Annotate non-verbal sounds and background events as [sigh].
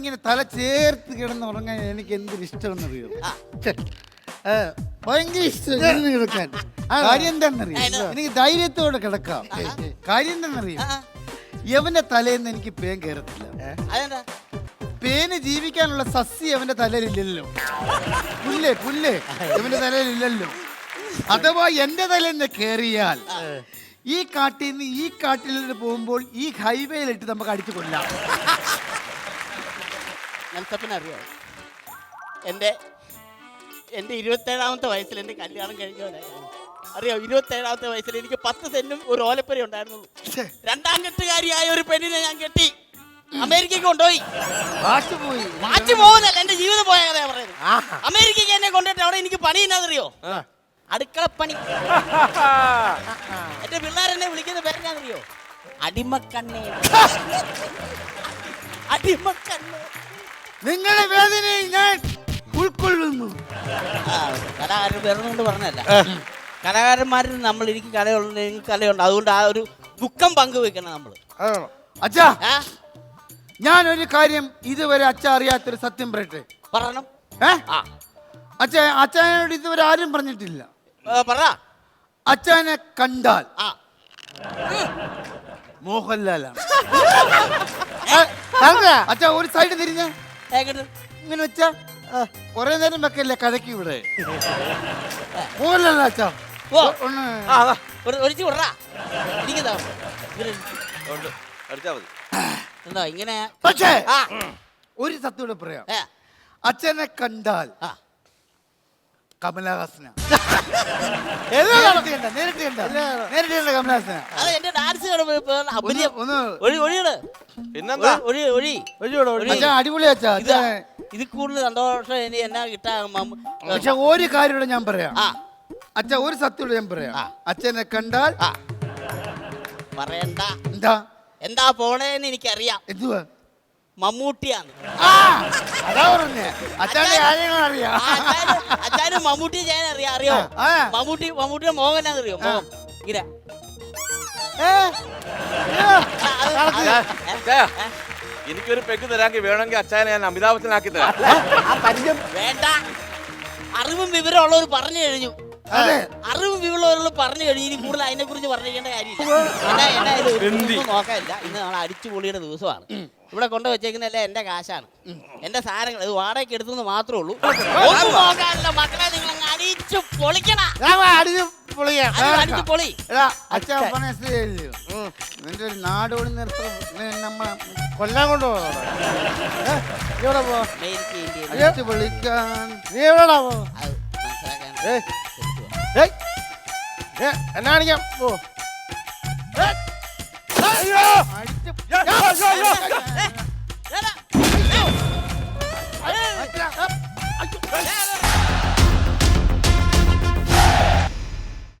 ഇങ്ങനെ തല ചേർത്ത് കിടന്ന് ഉറങ്ങാൻ എനിക്ക് എന്തൊരു ഇഷ്ടമെന്നറിയോ ഭയങ്കര ഇഷ്ടം കിടക്കാൻ. കാര്യം എന്താണെന്നറിയോ? എനിക്ക് ധൈര്യത്തോടെ കിടക്കാം. കാര്യം എന്താണെന്നറിയോ? യവന്റെ തലേന്ന് എനിക്ക് പേൻ കയറത്തില്ല പേന് ജീവിക്കാനുള്ള സസ്യ അവന്റെ തലയിലില്ലല്ലോ. പുല്ലേ പുല്ലേ? ഇവന്റെ തലയിലില്ലല്ലോ. അഥവാ എന്റെ തലേന്ന് കയറിയാൽ ഈ കാട്ടിൽ നിന്ന് ഈ കാട്ടിൽ നിന്ന് പോകുമ്പോൾ ഈ ഹൈവേയിലിട്ട് നമുക്ക് അടിച്ചു കൊല്ലാം. നെൽസപ്പിന് അറിയോ എന്റെ എന്റെ ഇരുപത്തേഴാമത്തെ വയസ്സിൽ എന്റെ കല്യാണം കഴിഞ്ഞവരായിരുന്നു അറിയോ ഇരുപത്തേഴാമത്തെ വയസ്സിൽ എനിക്ക് പത്ത് സെന്റും ഒരു ഓലപ്പരി ഉണ്ടായിരുന്നു. രണ്ടാം കെട്ടുകാരിയായ ഒരു പെണ്ണിനെ ഞാൻ കെട്ടി അമേരിക്കയ്ക്ക് കൊണ്ടുപോയി. മാറ്റി പോകുന്നല്ല എന്റെ ജീവിതം പോയ കഥ പറയുന്നത്. അമേരിക്കയ്ക്ക് എന്നെ കൊണ്ടിട്ട് അവിടെ എനിക്ക് പണി എന്നാന്നറിയോ? അടുക്കളപ്പണി. [laughs] എന്റെ പിള്ളേരെന്നെ വിളിക്കുന്ന പേരെന്നാന്നറിയോ അടിമക്കണ്ണേ [laughs] അടിമക്കണ്ണേ നിങ്ങളുടെ വേദനയെ ഞാൻ ഉൾക്കൊള്ളുന്നു. കലാകാരൻ വേറൊന്നുകൊണ്ട് പറഞ്ഞല്ല കലാകാരന്മാരിൽ നമ്മൾ എനിക്ക് കലയുണ്ട് എനിക്ക് കലയുണ്ട്. അതുകൊണ്ട് ആ ഒരു ദുഃഖം പങ്കുവെക്കണം നമ്മൾ അച്ഛാ ഞാൻ ഒരു കാര്യം ഇതുവരെ അച്ഛ അറിയാത്തൊരു സത്യം പറയട്ടെ? പറയണം. ഏ? അച്ഛ അച്ഛനോട് ഇതുവരെ ആരും പറഞ്ഞിട്ടില്ല. പറ. അച്ഛനെ കണ്ടാൽ മോഹൻലാലാണ്. [laughs] അച്ഛ ഒരു സൈഡ് തിരിഞ്ഞ. ഇങ്ങനെ വെച്ചാ കൊറേ നേരം വെക്കല്ലേ കഴക്കി ഇവിടെ? പോലല്ല അച്ഛ. ഒന്ന്. വിടറാ. എന്താ ഇങ്ങനെ? പക്ഷേ ഒരു സത്യം കൂടെ പറയാം. അച്ഛനെ കണ്ടാൽ കമലഹാസന. [laughs] നേരിട്ട് കണ്ട നേരിട്ട് കണ്ട നേരിട്ട് കണ്ട കമലഹാസന. അത് ഇപ്പൊ അഭിനയം ഒഴി ഒഴിയട് പിന്നെന്താ ഒഴി. അച്ഛൻ അടിപൊളി അച്ഛാ ഇത് അച്ഛൻ ഇത് കൂടുതൽ സന്തോഷം ഇനി എന്നാ കിട്ടാ? മം- പക്ഷെ ഒരു കാര്യം ഞാൻ പറയാം. ആ. അച്ഛ ഒരു സത്യം ഞാൻ പറയാം. ആ. അച്ഛനെ കണ്ടാൽ ആ. പറയണ്ട. എന്താ? എന്താ പോണേന്ന് എനിക്കറിയാം. എന്തുവാ? മമ്മൂട്ടിയാണ്. ആ അതാ പറഞ്ഞേ. അച്ഛന്റെ കാര്യങ്ങൾ അറിയാം ആ, അച്ചായന് മമ്മൂട്ടി ചെയ്യാൻ അറിയാം അറിയോ? ആ. മമ്മൂട്ടി മമ്മൂട്ടിയുടെ മോഹൻ അറിയോ മോഹൻ ഇങ്ങനെ. ആ, അച്ഛാ, ഏ, എനിക്കൊരു പെഗ് തരാമെങ്കിൽ വേണമെങ്കിൽ അച്ഛനെ ഞാൻ അമിതാഭത്തിനാക്കി തരാം. വേണ്ട. അറിവും വിവരമുള്ളവർ പറഞ്ഞു കഴിഞ്ഞു. അതെ. അറിവും വിവരമുള്ളവർ പറഞ്ഞു കഴിഞ്ഞു. ഇനി കൂടുതൽ അതിനെ കുറിച്ച് പറഞ്ഞിരിക്കേണ്ട കാര്യമില്ല. ഒരു ദിവസം നോക്കാനില്ല. ഇന്ന് നമ്മൾ അടിച്ചുപൊളിയുടെ ദിവസമാണ്. ഇവിടെ കൊണ്ട് വെച്ചേക്കുന്നതല്ല എന്റെ കാശാണ്. എന്റെ സാധനങ്ങൾ ഇത് വാടകയ്ക്ക് എടുത്തെന്ന് മാത്രമേ ഉള്ളൂ. ഒന്നും നോക്കാനില്ല. മക്കളെ നിങ്ങൾ അങ്ങ് അടിച്ചു പൊളിക്കണ. അടിച്ചു പൊളിയാ. അടിച്ചു പൊളി. എടാ അച്ഛൻ സ്ഥിതിയല്ലയോ നിന്റെ ഒരു നാടോടി നിർത്തം നമ്മളെ കൊല്ലാൻ കൊണ്ടുപോകാം ഇവിടെ പോ? അമേരിക്ക ഇന്ത്യയിൽ അടിച്ചു വിളിക്കാൻ നീ എവിടെടാ പോ? അത് മനസ്സിലാക്കാൻ ഏയ്. ഏയ്. എന്നാ കാണിക്കാം. പോ. അടിച്ച്